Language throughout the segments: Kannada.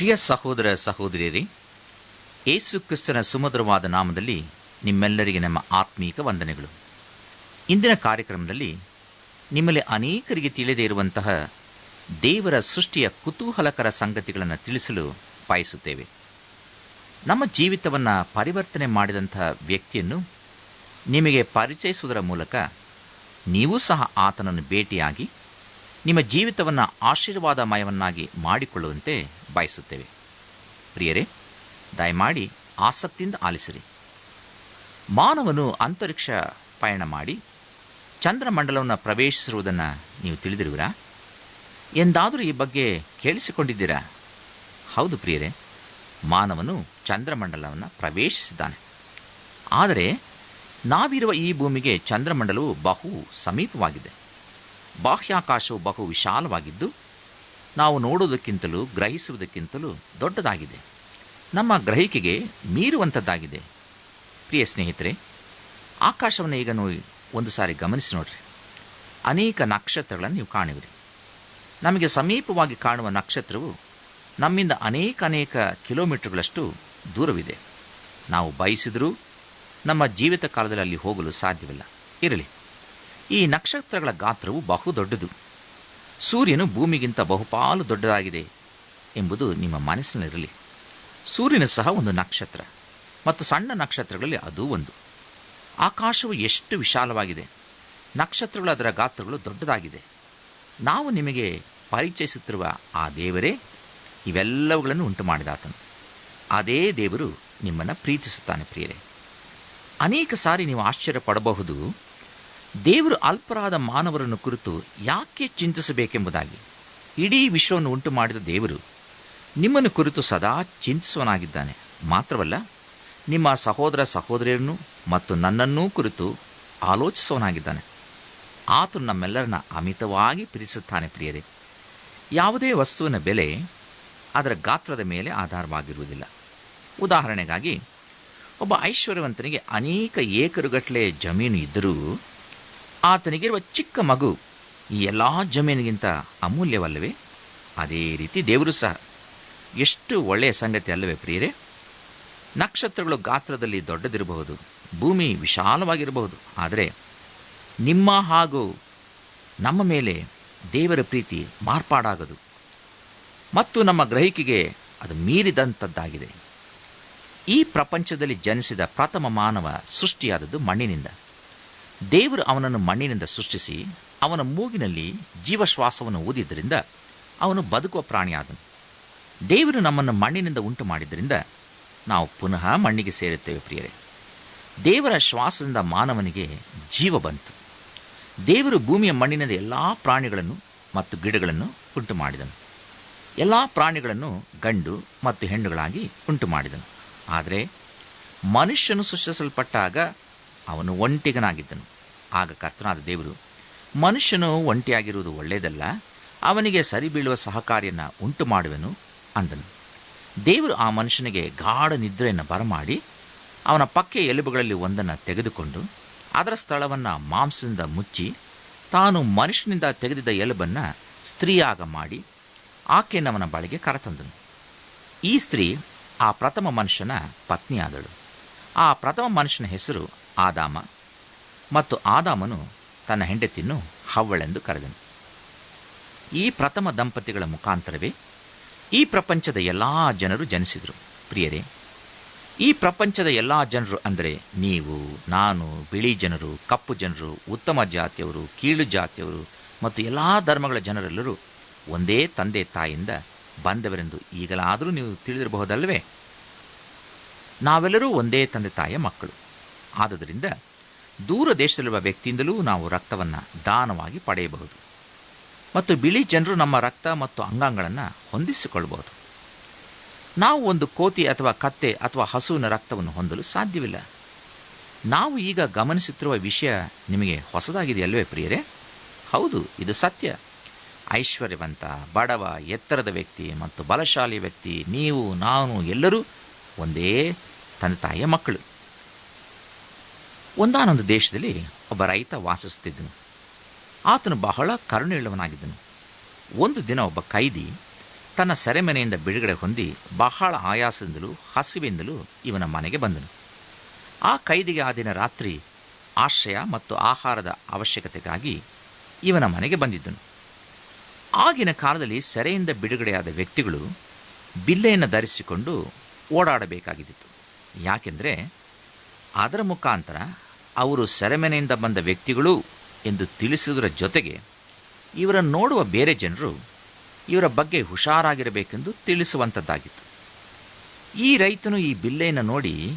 ಪ್ರಿಯ ಸಹೋದರ ಸಹೋದರಿಯರೇ ಏಸು ಕ್ರಿಸ್ತನ ಸುಮಧುರವಾದ ನಾಮದಲ್ಲಿ ನಿಮ್ಮೆಲ್ಲರಿಗೆ ನಮ್ಮ ಆತ್ಮೀಕ ವಂದನೆಗಳು. ಇಂದಿನ ಕಾರ್ಯಕ್ರಮದಲ್ಲಿ ನಿಮ್ಮಲ್ಲಿ ಅನೇಕರಿಗೆ ತಿಳಿದೇ ಇರುವಂತಹ ದೇವರ ಸೃಷ್ಟಿಯ ಕುತೂಹಲಕರ ಸಂಗತಿಗಳನ್ನು ತಿಳಿಸಲು ಬಯಸುತ್ತೇವೆ. ನಮ್ಮ ಜೀವಿತವನ್ನು ಪರಿವರ್ತನೆ ಮಾಡಿದಂತಹ ವ್ಯಕ್ತಿಯನ್ನು ನಿಮಗೆ ಪರಿಚಯಿಸುವುದರ ಮೂಲಕ ನೀವು ಸಹ ಆತನನ್ನು ಭೇಟಿಯಾಗಿ ನಿಮ್ಮ ಜೀವಿತವನ್ನು ಆಶೀರ್ವಾದಮಯವನ್ನಾಗಿ ಮಾಡಿಕೊಳ್ಳುವಂತೆ ಬಯಸುತ್ತೇವೆ. ಪ್ರಿಯರೇ, ದಯಮಾಡಿ ಆಸಕ್ತಿಯಿಂದ ಆಲಿಸಿರಿ. ಮಾನವನು ಅಂತರಿಕ್ಷ ಪಯಣ ಮಾಡಿ ಚಂದ್ರಮಂಡಲವನ್ನು ಪ್ರವೇಶಿಸಿರುವುದನ್ನು ನೀವು ತಿಳಿದಿರುವಿರಾ? ಎಂದಾದರೂ ಈ ಬಗ್ಗೆ ಕೇಳಿಸಿಕೊಂಡಿದ್ದೀರಾ? ಹೌದು ಪ್ರಿಯರೇ, ಮಾನವನು ಚಂದ್ರಮಂಡಲವನ್ನು ಪ್ರವೇಶಿಸಿದ್ದಾನೆ. ಆದರೆ ನಾವಿರುವ ಈ ಭೂಮಿಗೆ ಚಂದ್ರಮಂಡಲವು ಬಹು ಸಮೀಪವಾಗಿದೆ. ಬಾಹ್ಯಾಕಾಶವು ಬಹು ವಿಶಾಲವಾಗಿದ್ದು, ನಾವು ನೋಡುವುದಕ್ಕಿಂತಲೂ, ಗ್ರಹಿಸುವುದಕ್ಕಿಂತಲೂ ದೊಡ್ಡದಾಗಿದೆ. ನಮ್ಮ ಗ್ರಹಿಕೆಗೆ ಮೀರುವಂಥದ್ದಾಗಿದೆ ಪ್ರಿಯ ಸ್ನೇಹಿತರೆ, ಆಕಾಶವನ್ನು ಈಗ ನೀವು ಒಂದು ಸಾರಿ ಗಮನಿಸಿ ನೋಡ್ರಿ. ಅನೇಕ ನಕ್ಷತ್ರಗಳನ್ನು ನೀವು ಕಾಣುವಿರಿ. ನಮಗೆ ಸಮೀಪವಾಗಿ ಕಾಣುವ ನಕ್ಷತ್ರವು ನಮ್ಮಿಂದ ಅನೇಕ ಅನೇಕ ಕಿಲೋಮೀಟರ್ಗಳಷ್ಟು ದೂರವಿದೆ. ನಾವು ಬಯಸಿದರೂ ನಮ್ಮ ಜೀವಿತ ಕಾಲದಲ್ಲಿ ಅಲ್ಲಿ ಹೋಗಲು ಸಾಧ್ಯವಿಲ್ಲ. ಇರಲಿ. ಈ ನಕ್ಷತ್ರಗಳ ಗಾತ್ರವು ಬಹು ದೊಡ್ಡದು ಸೂರ್ಯನು ಭೂಮಿಗಿಂತ ಬಹುಪಾಲು ದೊಡ್ಡದಾಗಿದೆ ಎಂಬುದು ನಿಮ್ಮ ಮನಸ್ಸಿನಲ್ಲಿರಲಿ. ಸೂರ್ಯನ ಸಹ ಒಂದು ನಕ್ಷತ್ರ ಮತ್ತು ಸಣ್ಣ ನಕ್ಷತ್ರಗಳಲ್ಲಿ ಅದೂ ಒಂದು. ಆಕಾಶವು ಎಷ್ಟು ವಿಶಾಲವಾಗಿದೆ. ನಕ್ಷತ್ರಗಳು ಅದರ ಗಾತ್ರಗಳು ದೊಡ್ಡದಾಗಿದೆ. ನಾವು ನಿಮಗೆ ಪರಿಚಯಿಸುತ್ತಿರುವ ಆ ದೇವರೇ, ಇವೆಲ್ಲವುಗಳನ್ನು ಉಂಟು ಮಾಡಿದಾತನು ಅದೇ ದೇವರು ನಿಮ್ಮನ್ನು ಪ್ರೀತಿಸುತ್ತಾನೆ ಪ್ರಿಯರೇ. ಅನೇಕ ಸಾರಿ ನೀವು ಆಶ್ಚರ್ಯ ಪಡಬಹುದು ದೇವರು ಅಲ್ಪರಾದ ಮಾನವರನ್ನು ಕುರಿತು ಯಾಕೆ ಚಿಂತಿಸಬೇಕೆಂಬುದಾಗಿ ಇಡೀ ವಿಶ್ವವನ್ನು ಉಂಟು ಮಾಡಿದ ದೇವರು ನಿಮ್ಮನ್ನು ಕುರಿತು ಸದಾ ಚಿಂತಿಸುವನಾಗಿದ್ದಾನೆ. ಮಾತ್ರವಲ್ಲ, ನಿಮ್ಮ ಸಹೋದರ ಸಹೋದರಿಯರನ್ನು ಮತ್ತು ನನ್ನನ್ನೂ ಕುರಿತು ಆಲೋಚಿಸುವನಾಗಿದ್ದಾನೆ ಆತನು ನಮ್ಮೆಲ್ಲರನ್ನ ಅಮಿತವಾಗಿ ಪ್ರೀತಿಸುತ್ತಾನೆ ಪ್ರಿಯರೇ. ಯಾವುದೇ ವಸ್ತುವಿನ ಬೆಲೆ ಅದರ ಗಾತ್ರದ ಮೇಲೆ ಆಧಾರವಾಗಿರುವುದಿಲ್ಲ. ಉದಾಹರಣೆಗಾಗಿ, ಒಬ್ಬ ಐಶ್ವರ್ಯವಂತನಿಗೆ ಅನೇಕ ಏಕರುಗಟ್ಟಲೆ ಜಮೀನು ಇದ್ದರೂ ಆತನಿಗಿರುವ ಚಿಕ್ಕ ಮಗು ಈ ಎಲ್ಲ ಜಮೀನಿಗಿಂತ ಅಮೂಲ್ಯವಲ್ಲವೇ? ಅದೇ ರೀತಿ ದೇವರು ಸಹ. ಎಷ್ಟು ಒಳ್ಳೆಯ ಸಂಗತಿ ಅಲ್ಲವೇ ಪ್ರಿಯರೇ? ನಕ್ಷತ್ರಗಳು ಗಾತ್ರದಲ್ಲಿ ದೊಡ್ಡದಿರಬಹುದು, ಭೂಮಿ ವಿಶಾಲವಾಗಿರಬಹುದು, ಆದರೆ ನಿಮ್ಮ ಹಾಗೂ ನಮ್ಮ ಮೇಲೆ ದೇವರ ಪ್ರೀತಿ ಮಾರ್ಪಾಡಾಗದು. ಮತ್ತು ನಮ್ಮ ಗ್ರಹಿಕೆಗೆ ಅದು ಮೀರಿದಂಥದ್ದಾಗಿದೆ ಈ ಪ್ರಪಂಚದಲ್ಲಿ ಜನಿಸಿದ ಪ್ರಥಮ ಮಾನವ ಸೃಷ್ಟಿಯಾದದ್ದು ಮಣ್ಣಿನಿಂದ. ದೇವರು ಅವನನ್ನು ಮಣ್ಣಿನಿಂದ ಸೃಷ್ಟಿಸಿ ಅವನ ಮೂಗಿನಲ್ಲಿ ಜೀವಶ್ವಾಸವನ್ನು ಊದಿದ್ದರಿಂದ ಅವನು ಬದುಕುವ ಪ್ರಾಣಿಯಾದನು. ದೇವರು ನಮ್ಮನ್ನು ಮಣ್ಣಿನಿಂದ ಉಂಟು ಮಾಡಿದ್ದರಿಂದ ನಾವು ಪುನಃ ಮಣ್ಣಿಗೆ ಸೇರುತ್ತೇವೆ ಪ್ರಿಯರೇ. ದೇವರ ಶ್ವಾಸದಿಂದ ಮಾನವನಿಗೆ ಜೀವ ಬಂತು. ದೇವರು ಭೂಮಿಯ ಮಣ್ಣಿನಿಂದ ಎಲ್ಲ ಪ್ರಾಣಿಗಳನ್ನು ಮತ್ತು ಗಿಡಗಳನ್ನು ಉಂಟು ಮಾಡಿದನು ಎಲ್ಲ ಪ್ರಾಣಿಗಳನ್ನು ಗಂಡು ಮತ್ತು ಹೆಣ್ಣುಗಳಾಗಿ ಉಂಟು ಮಾಡಿದನು ಆದರೆ ಮನುಷ್ಯನು ಸೃಷ್ಟಿಸಲ್ಪಟ್ಟಾಗ ಅವನು ಒಂಟಿಗನಾಗಿದ್ದನು. ಆಗ ಕರ್ತನಾದ ದೇವರು, ಮನುಷ್ಯನು ಒಂಟಿಯಾಗಿರುವುದು ಒಳ್ಳೆಯದಲ್ಲ, ಅವನಿಗೆ ಸರಿ ಬೀಳುವ ಸಹಕಾರಿಯನ್ನು ಉಂಟು ಮಾಡುವೆನು ಅಂದನು. ದೇವರು ಆ ಮನುಷ್ಯನಿಗೆ ಗಾಢ ನಿದ್ರೆಯನ್ನು ಬರಮಾಡಿ ಅವನ ಪಕ್ಕೆ ಎಲುಬುಗಳಲ್ಲಿ ಒಂದನ್ನು ತೆಗೆದುಕೊಂಡು ಅದರ ಸ್ಥಳವನ್ನು ಮಾಂಸದಿಂದ ಮುಚ್ಚಿ ತಾನು ಮನುಷ್ಯನಿಂದ ತೆಗೆದಿದ್ದ ಎಲುಬನ್ನು ಸ್ತ್ರೀಯಾಗ ಮಾಡಿ ಆಕೆಯನ್ನು ಬಳಿಗೆ ಕರೆತಂದನು. ಈ ಸ್ತ್ರೀ ಆ ಪ್ರಥಮ ಮನುಷ್ಯನ ಪತ್ನಿಯಾದಳು. ಆ ಪ್ರಥಮ ಮನುಷ್ಯನ ಹೆಸರು ಆದಾಮ. ಮತ್ತು ಆದಾಮನು ತನ್ನ ಹೆಂಡತಿಯನ್ನು ಹವ್ವಳೆಂದು ಕರೆದನು. ಈ ಪ್ರಥಮ ದಂಪತಿಗಳ ಮುಖಾಂತರವೇ ಈ ಪ್ರಪಂಚದ ಎಲ್ಲ ಜನರು ಜನಿಸಿದರು. ಪ್ರಿಯರೇ, ಈ ಪ್ರಪಂಚದ ಎಲ್ಲ ಜನರು ಅಂದರೆ ನೀವು, ನಾನು, ಬಿಳಿ ಜನರು, ಕಪ್ಪು ಜನರು, ಉತ್ತಮ ಜಾತಿಯವರು, ಕೀಳು ಜಾತಿಯವರು ಮತ್ತು ಎಲ್ಲ ಧರ್ಮಗಳ ಜನರೆಲ್ಲರೂ ಒಂದೇ ತಂದೆ ತಾಯಿಯಿಂದ ಬಂದವರೆಂದು ಈಗಲಾದರೂ ನೀವು ತಿಳಿದಿರಬಹುದಲ್ವೇ ನಾವೆಲ್ಲರೂ ಒಂದೇ ತಂದೆ ತಾಯಿಯ ಮಕ್ಕಳು. ಆದುದರಿಂದ ದೂರ ದೇಶದಲ್ಲಿರುವ ವ್ಯಕ್ತಿಯಿಂದಲೂ ನಾವು ರಕ್ತವನ್ನು ದಾನವಾಗಿ ಪಡೆಯಬಹುದು. ಮತ್ತು ಬಿಳಿ ಜನರು ನಮ್ಮ ರಕ್ತ ಮತ್ತು ಅಂಗಾಂಗಗಳನ್ನು ಹೊಂದಿಸಿಕೊಳ್ಳಬಹುದು. ನಾವು ಒಂದು ಕೋತಿ ಅಥವಾ ಕತ್ತೆ ಅಥವಾ ಹಸುವಿನ ರಕ್ತವನ್ನು ಹೊಂದಲು ಸಾಧ್ಯವಿಲ್ಲ. ನಾವು ಈಗ ಗಮನಿಸುತ್ತಿರುವ ವಿಷಯ ನಿಮಗೆ ಹೊಸದಾಗಿದೆಯಲ್ವೇ ಪ್ರಿಯರೇ? ಹೌದು, ಇದು ಸತ್ಯ. ಐಶ್ವರ್ಯವಂತ, ಬಡವ, ಎತ್ತರದ ವ್ಯಕ್ತಿ ಮತ್ತು ಬಲಶಾಲಿ ವ್ಯಕ್ತಿ, ನೀವು, ನಾನು ಎಲ್ಲರೂ ಒಂದೇ ತಂದೆ ತಾಯಿಯ ಮಕ್ಕಳು. ಒಂದಾನೊಂದು ದೇಶದಲ್ಲಿ ಒಬ್ಬ ರೈತ ವಾಸಿಸುತ್ತಿದ್ದನು. ಆತನು ಬಹಳ ಕರುಣೆಯುಳ್ಳವನಾಗಿದ್ದನು. ಒಂದು ದಿನ ಒಬ್ಬ ಕೈದಿ ತನ್ನ ಸೆರೆಮನೆಯಿಂದ ಬಿಡುಗಡೆ ಹೊಂದಿ ಬಹಳ ಆಯಾಸದಿಂದಲೂ ಹಸಿವಿಂದಲೂ ಇವನ ಮನೆಗೆ ಬಂದನು. ಆ ಕೈದಿಗೆ ಆ ದಿನ ರಾತ್ರಿ ಆಶ್ರಯ ಮತ್ತು ಆಹಾರದ ಅವಶ್ಯಕತೆಗಾಗಿ ಇವನ ಮನೆಗೆ ಬಂದಿದ್ದನು. ಆಗಿನ ಕಾಲದಲ್ಲಿ ಸೆರೆಯಿಂದ ಬಿಡುಗಡೆಯಾದ ವ್ಯಕ್ತಿಗಳು ಬಿಲ್ಲೆಯನ್ನು ಧರಿಸಿಕೊಂಡು ಓಡಾಡಬೇಕಾಗಿದ್ದಿತ್ತು. ಯಾಕೆಂದರೆ ಅದರ ಮುಖಾಂತರ ಅವರು ಸೆರೆಮನೆಯಿಂದ ಬಂದ ವ್ಯಕ್ತಿಗಳು ಎಂದು ತಿಳಿಸುವುದರ ಜೊತೆಗೆ ಇವರನ್ನು ನೋಡುವ ಬೇರೆ ಜನರು ಇವರ ಬಗ್ಗೆ ಹುಷಾರಾಗಿರಬೇಕೆಂದು ತಿಳಿಸುವಂಥದ್ದಾಗಿತ್ತು ಈ ರೈತನು ಈ ಬಿಲ್ಲೆಯನ್ನು ನೋಡಿ,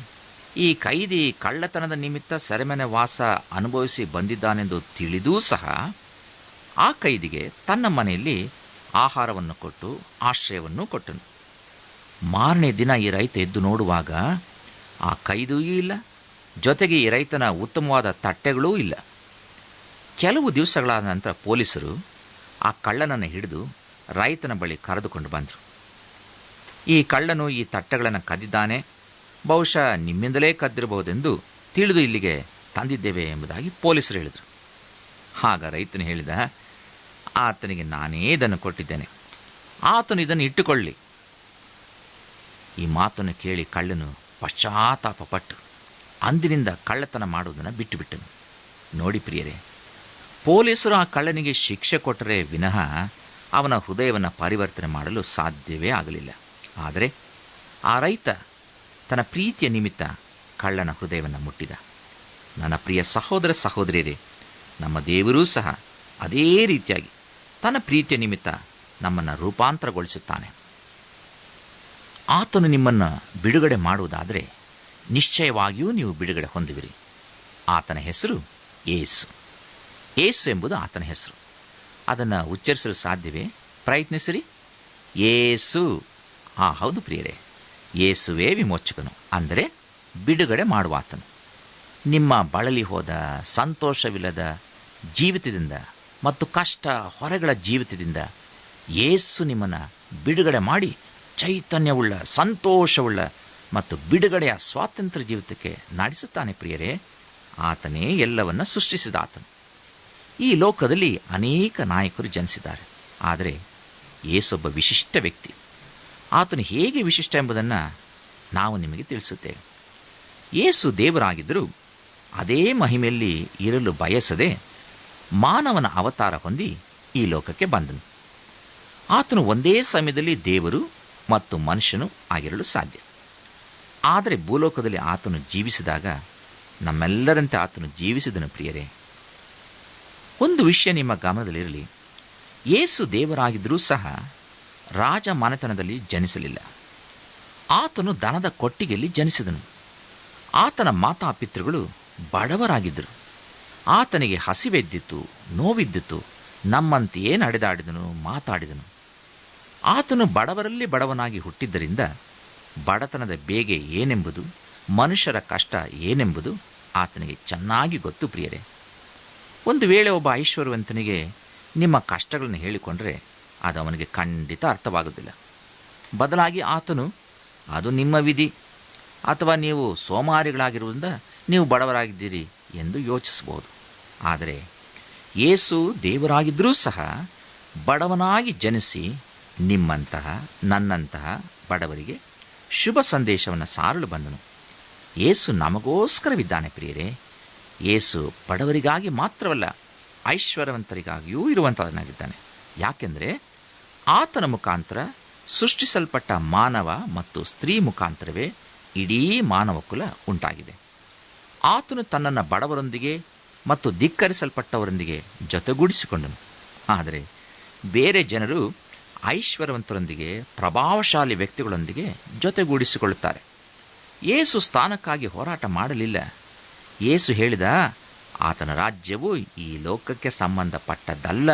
ಈ ಕೈದಿ ಕಳ್ಳತನದ ನಿಮಿತ್ತ ಸೆರೆಮನೆ ವಾಸ ಅನುಭವಿಸಿ ಬಂದಿದ್ದಾನೆಂದು ತಿಳಿದೂ ಸಹ ಆ ಕೈದಿಗೆ ತನ್ನ ಮನೆಯಲ್ಲಿ ಆಹಾರವನ್ನು ಕೊಟ್ಟು ಆಶ್ರಯವನ್ನು ಕೊಟ್ಟನು. ಮಾರನೇ ದಿನ ಈ ರೈತ ಎದ್ದು ನೋಡುವಾಗ ಆ ಕೈದೂ ಇಲ್ಲ ಜೊತೆಗೆ ಈ ರೈತನ ಉತ್ತಮವಾದ ತಟ್ಟೆಗಳೂ ಇಲ್ಲ. ಕೆಲವು ದಿವಸಗಳಾದ ನಂತರ ಪೊಲೀಸರು ಆ ಕಳ್ಳನನ್ನು ಹಿಡಿದು ರೈತನ ಬಳಿ ಕರೆದುಕೊಂಡು ಬಂದರು. ಈ ಕಳ್ಳನು ಈ ತಟ್ಟೆಗಳನ್ನು ಕದ್ದಿದ್ದಾನೆ. ಬಹುಶಃ ನಿಮ್ಮಿಂದಲೇ ಕದ್ದಿರಬಹುದೆಂದು ತಿಳಿದು ಇಲ್ಲಿಗೆ ತಂದಿದ್ದೇವೆ ಎಂಬುದಾಗಿ ಪೊಲೀಸರು ಹೇಳಿದರು. ಆಗ ರೈತನು ಹೇಳಿದ, ಆತನಿಗೆ ನಾನೇ ಇದನ್ನು ಕೊಟ್ಟಿದ್ದೇನೆ. ಆತನು ಇದನ್ನು ಇಟ್ಟುಕೊಳ್ಳಿ. ಈ ಮಾತನ್ನು ಕೇಳಿ ಕಳ್ಳನು ಪಶ್ಚಾತ್ತಾಪಪಟ್ಟು ಅಂದಿನಿಂದ ಕಳ್ಳತನ ಮಾಡುವುದನ್ನು ಬಿಟ್ಟುಬಿಟ್ಟನು. ನೋಡಿ ಪ್ರಿಯರೇ, ಪೊಲೀಸರು ಆ ಕಳ್ಳನಿಗೆ ಶಿಕ್ಷೆ ಕೊಟ್ಟರೆ ವಿನಃ ಅವನ ಹೃದಯವನ್ನು ಪರಿವರ್ತನೆ ಮಾಡಲು ಸಾಧ್ಯವೇ ಆಗಲಿಲ್ಲ. ಆದರೆ ಆ ರೈತ ತನ್ನ ಪ್ರೀತಿಯ ನಿಮಿತ್ತ ಕಳ್ಳನ ಹೃದಯವನ್ನು ಮುಟ್ಟಿದ. ನನ್ನ ಪ್ರಿಯ ಸಹೋದರ ಸಹೋದರಿಯರೇ, ನಮ್ಮ ದೇವರೂ ಸಹ ಅದೇ ರೀತಿಯಾಗಿ ತನ್ನ ಪ್ರೀತಿಯ ನಿಮಿತ್ತ ನಮ್ಮನ್ನು ರೂಪಾಂತರಗೊಳಿಸುತ್ತಾನೆ. ಆತನು ನಿಮ್ಮನ್ನು ಬಿಡುಗಡೆ ಮಾಡುವುದಾದರೆ ನಿಶ್ಚಯವಾಗಿಯೂ ನೀವು ಬಿಡುಗಡೆ ಹೊಂದುವಿರಿ. ಆತನ ಹೆಸರು ಏಸು. ಏಸು ಎಂಬುದು ಆತನ ಹೆಸರು. ಅದನ್ನು ಉಚ್ಚರಿಸಲು ಸಾಧ್ಯವೇ? ಪ್ರಯತ್ನಿಸಿರಿ. ಏಸು. ಆ, ಹೌದು ಪ್ರಿಯರೇ. ಏಸುವೇ ವಿಮೋಚಕನು, ಅಂದರೆ ಬಿಡುಗಡೆ ಮಾಡುವ ಆತನು ನಿಮ್ಮ ಬಳಲಿ ಹೋದ ಸಂತೋಷವಿಲ್ಲದ ಜೀವಿತದಿಂದ ಮತ್ತು ಕಷ್ಟ ಹೊರಗಳ ಜೀವಿತದಿಂದ ಏಸು ನಿಮ್ಮನ್ನು ಬಿಡುಗಡೆ ಮಾಡಿ ಚೈತನ್ಯವುಳ್ಳ, ಸಂತೋಷವುಳ್ಳ ಮತ್ತು ಬಿಡುಗಡೆಯ ಸ್ವಾತಂತ್ರ್ಯ ಜೀವಿತಕ್ಕೆ ನಡೆಸುತ್ತಾನೆ ಪ್ರಿಯರೇ. ಆತನೇ ಎಲ್ಲವನ್ನ ಸೃಷ್ಟಿಸಿದ ಆತನು ಈ ಲೋಕದಲ್ಲಿ ಅನೇಕ ನಾಯಕರು ಜನಿಸಿದ್ದಾರೆ. ಆದರೆ ಏಸೊಬ್ಬ ವಿಶಿಷ್ಟ ವ್ಯಕ್ತಿ. ಆತನು ಹೇಗೆ ವಿಶಿಷ್ಟ ಎಂಬುದನ್ನು ನಾವು ನಿಮಗೆ ತಿಳಿಸುತ್ತೇವೆ. ಏಸು ದೇವರಾಗಿದ್ದರೂ ಅದೇ ಮಹಿಮೆಯಲ್ಲಿ ಇರಲು ಬಯಸದೆ ಮಾನವನ ಅವತಾರ ಹೊಂದಿ ಈ ಲೋಕಕ್ಕೆ ಬಂದನು. ಆತನು ಒಂದೇ ಸಮಯದಲ್ಲಿ ದೇವರು ಮತ್ತು ಮನುಷ್ಯನು ಆಗಿರಲು ಸಾಧ್ಯ. ಆದರೆ ಭೂಲೋಕದಲ್ಲಿ ಆತನು ಜೀವಿಸಿದಾಗ ನಮ್ಮೆಲ್ಲರಂತೆ ಆತನು ಜೀವಿಸಿದನು ಪ್ರಿಯರೇ. ಒಂದು ವಿಷಯ ನಿಮ್ಮ ಗಮನದಲ್ಲಿರಲಿ. ಏಸು ದೇವರಾಗಿದ್ದರೂ ಸಹ ರಾಜ ಮನೆತನದಲ್ಲಿ ಜನಿಸಲಿಲ್ಲ. ಆತನು ದನದ ಕೊಟ್ಟಿಗೆಯಲ್ಲಿ ಜನಿಸಿದನು. ಆತನ ಮಾತಾಪಿತೃಗಳು ಬಡವರಾಗಿದ್ದರು. ಆತನಿಗೆ ಹಸಿವೆದ್ದಿತ್ತು, ನೋವಿದ್ದಿತ್ತು, ನಮ್ಮಂತೆಯೇ ನಡೆದಾಡಿದನು, ಮಾತಾಡಿದನು. ಆತನು ಬಡವರಲ್ಲಿ ಬಡವನಾಗಿ ಹುಟ್ಟಿದ್ದರಿಂದ ಬಡತನದ ಬೇಗೆ ಏನೆಂಬುದು, ಮನುಷ್ಯರ ಕಷ್ಟ ಏನೆಂಬುದು ಆತನಿಗೆ ಚೆನ್ನಾಗಿ ಗೊತ್ತು ಪ್ರಿಯರೇ. ಒಂದು ವೇಳೆ ಒಬ್ಬ ಐಶ್ವರ್ಯವಂತನಿಗೆ ನಿಮ್ಮ ಕಷ್ಟಗಳನ್ನು ಹೇಳಿಕೊಂಡ್ರೆ ಅದು ಅವನಿಗೆ ಖಂಡಿತ ಅರ್ಥವಾಗುವುದಿಲ್ಲ. ಬದಲಾಗಿ ಆತನು, ಅದು ನಿಮ್ಮ ವಿಧಿ, ಅಥವಾ ನೀವು ಸೋಮಾರಿಗಳಾಗಿರುವುದರಿಂದ ನೀವು ಬಡವರಾಗಿದ್ದೀರಿ ಎಂದು ಯೋಚಿಸಬಹುದು. ಆದರೆ ಯೇಸು ದೇವರಾಗಿದ್ದರೂ ಸಹ ಬಡವನಾಗಿ ಜನಿಸಿ ನಿಮ್ಮಂತಹ ನನ್ನಂತಹ ಬಡವರಿಗೆ ಶುಭ ಸಂದೇಶವನ್ನು ಸಾರಲು ಬಂದನು. ಏಸು ನಮಗೋಸ್ಕರವಿದ್ದಾನೆ ಪ್ರಿಯರೇ. ಏಸು ಬಡವರಿಗಾಗಿ ಮಾತ್ರವಲ್ಲ, ಐಶ್ವರ್ಯವಂತರಿಗಾಗಿಯೂ ಇರುವಂಥವನಾಗಿದ್ದಾನೆ ಯಾಕೆಂದರೆ ಆತನ ಮುಖಾಂತರ ಸೃಷ್ಟಿಸಲ್ಪಟ್ಟ ಮಾನವ ಮತ್ತು ಸ್ತ್ರೀ ಮುಖಾಂತರವೇ ಇಡೀ ಮಾನವ ಕುಲ ಉಂಟಾಗಿದೆ. ಆತನು ತನ್ನನ್ನು ಬಡವರೊಂದಿಗೆ ಮತ್ತು ಧಿಕ್ಕರಿಸಲ್ಪಟ್ಟವರೊಂದಿಗೆ ಜೊತೆಗೂಡಿಸಿಕೊಂಡನು. ಆದರೆ ಬೇರೆ ಜನರು ಐಶ್ವರ್ಯವಂತರೊಂದಿಗೆ, ಪ್ರಭಾವಶಾಲಿ ವ್ಯಕ್ತಿಗಳೊಂದಿಗೆ ಜೊತೆಗೂಡಿಸಿಕೊಳ್ಳುತ್ತಾರೆ. ಏಸು ಸ್ಥಾನಕ್ಕಾಗಿ ಹೋರಾಟ ಮಾಡಲಿಲ್ಲ. ಏಸು ಹೇಳಿದ, ಆತನ ರಾಜ್ಯವು ಈ ಲೋಕಕ್ಕೆ ಸಂಬಂಧಪಟ್ಟದ್ದಲ್ಲ.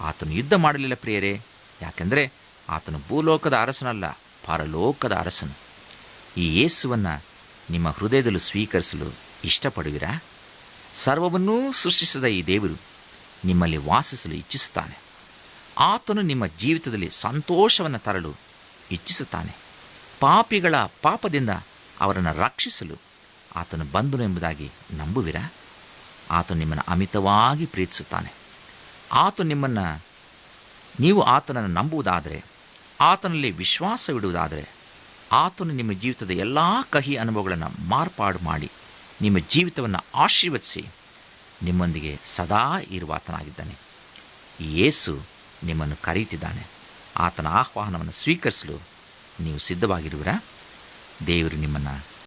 ಆತನು ಯುದ್ಧ ಮಾಡಲಿಲ್ಲ ಪ್ರಿಯರೇ. ಯಾಕೆಂದರೆ ಆತನು ಭೂಲೋಕದ ಅರಸನಲ್ಲ, ಪರಲೋಕದ ಅರಸನು. ಈ ಏಸುವನ್ನು ನಿಮ್ಮ ಹೃದಯದಲ್ಲಿ ಸ್ವೀಕರಿಸಲು ಇಷ್ಟಪಡುವಿರಾ? ಸರ್ವವನ್ನೂ ಸೃಷ್ಟಿಸಿದ ಈ ದೇವರು ನಿಮ್ಮಲ್ಲಿ ವಾಸಿಸಲು ಇಚ್ಛಿಸುತ್ತಾನೆ. ಆತನು ನಿಮ್ಮ ಜೀವಿತದಲ್ಲಿ ಸಂತೋಷವನ್ನು ತರಲು ಇಚ್ಛಿಸುತ್ತಾನೆ. ಪಾಪಿಗಳ ಪಾಪದಿಂದ ಅವರನ್ನು ರಕ್ಷಿಸಲು ಆತನು ಬಂದನು ಎಂಬುದಾಗಿ ನಂಬುವಿರಾ? ಆತನು ನಿಮ್ಮನ್ನು ಅಮಿತವಾಗಿ ಪ್ರೀತಿಸುತ್ತಾನೆ. ಆತ ನಿಮ್ಮನ್ನು ನೀವು ಆತನನ್ನು ನಂಬುವುದಾದರೆ, ಆತನಲ್ಲಿ ವಿಶ್ವಾಸವಿಡುವುದಾದರೆ ಆತನು ನಿಮ್ಮ ಜೀವಿತದ ಎಲ್ಲ ಕಹಿ ಅನುಭವಗಳನ್ನು ಮಾರ್ಪಾಡು ಮಾಡಿ ನಿಮ್ಮ ಜೀವಿತವನ್ನು ಆಶೀರ್ವದಿಸಿ ನಿಮ್ಮೊಂದಿಗೆ ಸದಾ ಇರುವಾತನಾಗಿದ್ದಾನೆ ಯೇಸು ನಿಮ್ಮನ್ನು ಕರೆಯುತ್ತಿದ್ದಾನೆ. ಆತನ ಆಹ್ವಾನವನ್ನು ಸ್ವೀಕರಿಸಲು ನೀವು ಸಿದ್ಧವಾಗಿರುವಿರಾ? ದೇವರು ನಿಮ್ಮನ್ನು